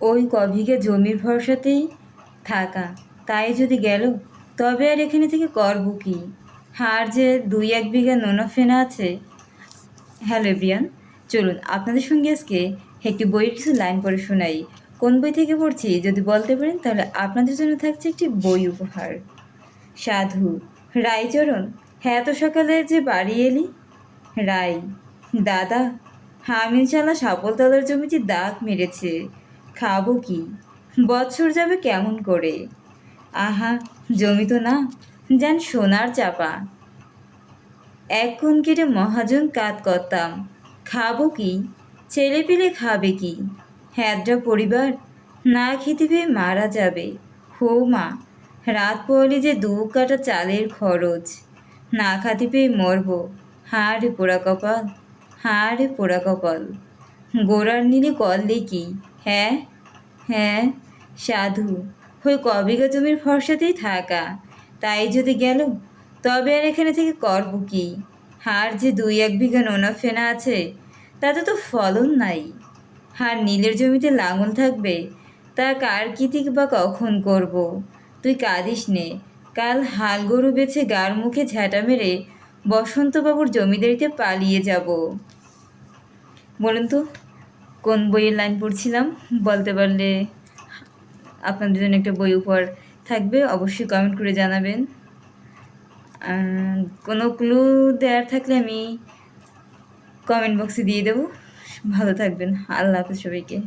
ওই কভিকে জমির ভরসাতেই থাকা। তাই যদি গেল, তবে আর এখানে থেকে করব কি? হার যে দুই এক বিঘা নোনা ফেনা আছে। হ্যালো এভরিয়ান চলুন আপনাদের সঙ্গে আজকে একটি বইয়ের কিছু লাইন পড়ে শোনাই। কোন বই থেকে পড়ছি, যদি বলতে পারেন, তাহলে আপনাদের জন্য থাকছে একটি বই উপহার। সাধু, রায়চরণ হ্যাঁ এত সকালে যে বাড়ি এলি? রাই দাদা হামিল চালা সাপলতলার জমিতে দাগ মেরেছে। খাব কি? বছর যাবে কেমন করে? আহা, জমি তো না। যান সোনার চাপা। এক কেটে মহাজন কাত করতাম। খাব কি? ছেলে পিলে খাবে কি? হ্যাদ্রা পরিবার, না খেতে পেয়ে মারা যাবে। হো মা, রাত পড়লে যে দু কাটা চালের খরচ। না খাতে পেয়ে মরবো। হাড়ে পোড়া কপাল হাড়ে পোড়া কপাল। গোড়ার নীলে কললে কি হ্যাঁ হ্যাঁ সাধু ওই কবিগা জমির ফর্সাতেই থাকা? তাই যদি গেল, তবে আর এখানে থেকে করব কি? হার যে দুই এক বিঘা নোনা ফেনা আছে, তাতে তো ফলন নাই। হার নীলের জমিতে লাঙল থাকবে, তা কার কিতিক বা কখন করব? তুই কাঁদিস নে, কাল হাল গরু বেছে গার মুখে ঝ্যাঁটা মেরে বসন্তবাবুর জমিদারিতে পালিয়ে যাব। বলুন তো কোন বইয়ের লাইন পড়ছিলাম, বলতে পারলে আপনাদের জন্য একটা বই উপহার থাকবে, অবশ্যই কমেন্ট করে জানাবেন। কোনো ক্লু দেওয়ার থাকলে আমি কমেন্ট বক্সে দিয়ে দেবো। ভালো থাকবেন, আল্লাহ হাফেজ সবাইকে।